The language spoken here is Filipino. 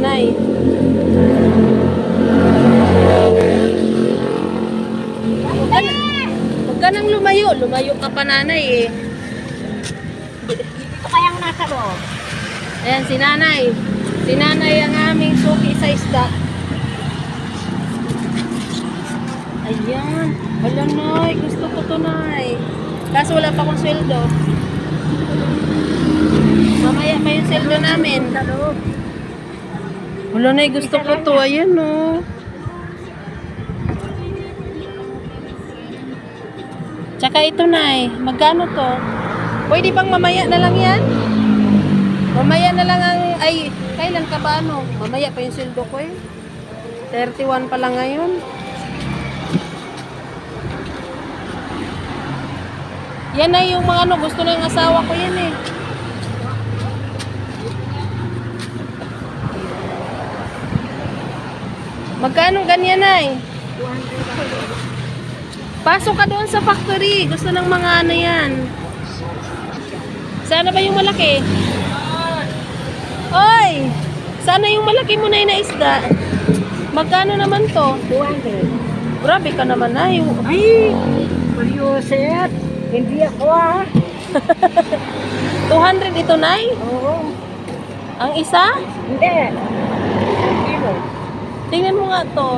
Nay. Huwag ka, nang lumayo. Lumayo ka pa nanay eh. Ito kayang nasa loob. Ayan, si nanay. Si nanay ang aming suki sa isda. Ayan. Wala nay. Gusto ko to nay. Kaso wala pa akong sweldo. Mamaya pa yung sweldo namin. Sa loob. Wala nay. Gusto ko to. Ayan oh. Tsaka ito nay. Magkano to? Pwede bang mamaya na lang yan? Mamaya na lang ang, ay, kailan ka ba ano? Mamaya pa yung sweldo ko eh. 31 pa lang ngayon. Yan na yung mga ano, gusto na yung asawa ko yan eh. Magkano ganyan ay? 200. Pasok ka doon sa factory. Gusto ng mga ano yan. Sana ba yung malaki? Oy! Sana yung malaki mo na na isda. Magkano naman to? 200. Grabe ka naman ay. Ay! Mariuset! Hindi ako ah. 200 ito nay? Oo. Ang isa? Hindi. Tingnan mo nga to.